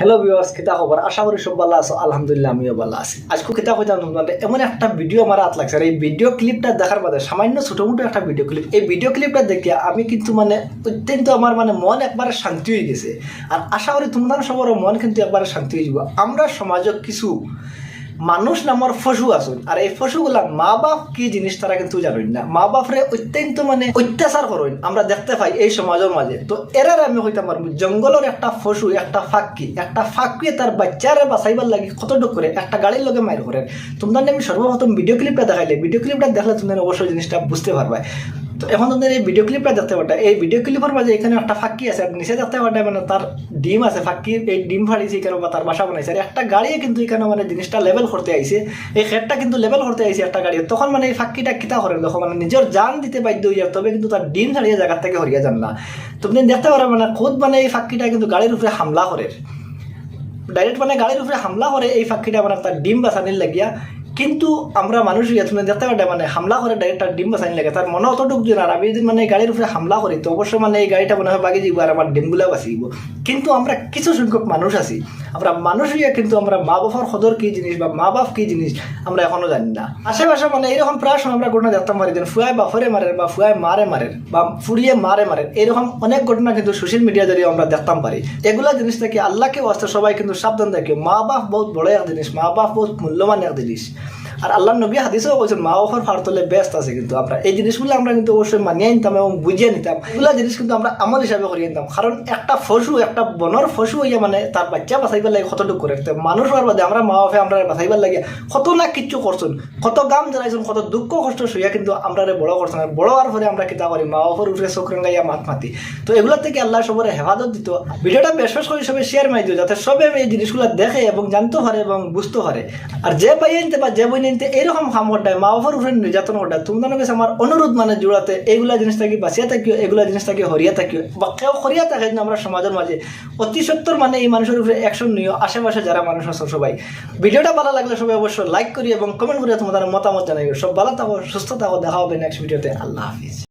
Hello viewers কিতা খবর আশা করি সব ভালো আছো, আলহামদুলিল্লাহ আমিও ভালো আছি। আজকে কিতা কইতাম তোমাদের, এমন একটা ভিডিও আমার হাত লাগছে। আর এই ভিডিও ক্লিপটা দেখার বাদে সামান্য ছোটো মোটো একটা ভিডিও ক্লিপ এই ভিডিও ক্লিপটা দেখিয়া আমি কিন্তু মানে অত্যন্ত আমার মানে মন একবারে শান্তি হয়ে গেছে। আর আশা করি তোমাদের সবার মন কিন্তু একবারে শান্তি হয়ে যাব। আমরা সমাজক কিছু মানুষ নামৰ ফসু আছেন আর এই ফসুগুলা মা বাপ কি জিনিস তারা কিন্তু জানেন না। মা বাপরে অত্যন্ত মানে অত্যাচার করেন আমরা দেখতে পাই এই সমাজের মাঝে তো এরার আমি হইতে পারব জঙ্গলের একটা ফসু একটা ফাঁকি, একটা ফাঁকিয়ে তার বাচ্চারে বাঁচাইবার লাগি কতটুক করে একটা গাড়ির লগে মাইর করেন তোমরা আমি সর্বপ্রথম ভিডিও ক্লিপটা দেখাইলে। ভিডিও ক্লিপটা দেখলে তোমরা অবশ্যই জিনিসটা বুঝতে পারবে তো এখন তোমাদের এই ভিডিও ক্লিপটা দেখতে পারটা এই ভিডিও ক্লিপের মাঝে এখানে একটা ফাঁকি আছে। নিচে দেখতে পারটা মানে তার ডিম আছে ফাঁকির এই ডিম ফাড়িয়েছে এখানে বা তার বাসা বানাইছে। আর একটা গাড়ি কিন্তু এখানে মানে জিনিসটা লেভেল করতে আইছে। এই খেটটা কিন্তু লেভেল করতে আইছে একটা গাড়ি। তখন মানে এই ফাঁকিটা কিতা করেন দেখো মানে নিজের জান দিতে বাধ্য হয়ে যায় তবে কিন্তু তার ডিম ছাড়িয়ে জায়গার থেকে হরিয়া যান না। তুমি দেখতে পারো মানে খুদ মানে এই ফাঁকিটা কিন্তু গাড়ির উপরে হামলা করে। ডাইরেক্ট মানে গাড়ির উপরে হামলা করে, এই ফাঁকিটা মানে তার ডিম বাঁচানির লাগিয়া। কিন্তু আমরা মানুষ গেছিলাম দেখতে পারে মানে হামলা করে ডাইরেক্ট তার ডিম বাঁচানি লাগে তার মনে অতটুকু না আর আমি যদি মানে গাড়ির উপরে হামলা করি তো অবশ্যই মানে এই গাড়িটা মনে হয় বাগি যাব আর আমার ডিমগুলা বাঁচিব কিন্তু আমরা কিছু সংখ্যক মানুষ আছি। আমরা মানুষ হইয়া কিন্তু আমরা মা বাবার সদর কি জিনিস বা মা বাপ কি জিনিস আমরা এখনও জানি না। আশেপাশে মানে এরকম প্রায় সময় আমরা ঘটনা দেখতাম পারি যেন ফুয়াই বাফরে মারে বা ফুয়াই মারে মারে বা ফুরিয়ে মারে মারে এরকম অনেক ঘটনা কিন্তু সোশ্যাল মিডিয়া জড়িয়ে আমরা দেখতাম পারি এগুলা জিনিস থেকে আল্লাহকে ওয়াস্তে সবাই কিন্তু সাবধান থাকে। মা বাপ বহুত বড় এক জিনিস মা বাপ বহুত মূল্যবান এক জিনিস। আর আল্লাহ নবী হাদিসেও বলছেন, মা বাবার ফারতলে ব্যস্ত আছে কিন্তু আমরা। এই জিনিসগুলো আমরা কিন্তু অবশ্যই মানিয়ে নিতাম এবং বুঝিয়ে নিতাম। এগুলা জিনিস কিন্তু আমরা আমল হিসাবে করিয়ে নিতাম। কারণ একটা ফসু, একটা বনর ফসু হইয়া মানে তার বাচ্চা বাঁচাইবার লাগে কতটুকু করে? মানুষ হওয়ার বাদে আমরা মা বাপে আমরা বাঁচাইবার লাগে কত না কিচ্ছু করছেন। কত গাম জ্বালাইছেন, কত দুঃখ কষ্ট শুইয়া কিন্তু আমরা বড় করছেন। আর বড় হওয়ার পরে আমরা কিতা করি? মা বাপের উঠে চোখ রাঙ্গাইয়া মাত মাতি। তো এগুলা থেকে আল্লাহ সবরে হেফাজত দিত। ভিডিওটা বেশ বেশ করে সবাই শেয়ার মাই দিও, যাতে সবে এই জিনিসগুলো দেখে এবং জানতে পারে এবং বুঝতে পারে। আর যে পাই আনতে বা যে বই নিতে এরকম কাম করতে মা বাবার উপরে নির্যাতন করতে তোমাদের কাছে আমার অনুরোধ মানে জোড়াতে এইগুলা জিনিস থাকি বাঁচিয়া থাকিও এগুলা জিনিস থাকি হরিয়া থাকিও। বা কেউ হরিয়া থাকে কিন্তু আমরা সমাজের মাঝে অতি সত্তর মানে এই মানুষের উপরে অ্যাকশন নিও, আশেপাশে যারা মানুষ আছে সবাই। ভিডিওটা ভালো লাগলে সবাই অবশ্যই লাইক করি এবং কমেন্ট করে তোমাদের মতামত জানাই সব ভালো থাকো, সুস্থ থাকো, দেখা হবে নেক্সট ভিডিওতে আল্লাহ হাফিজ।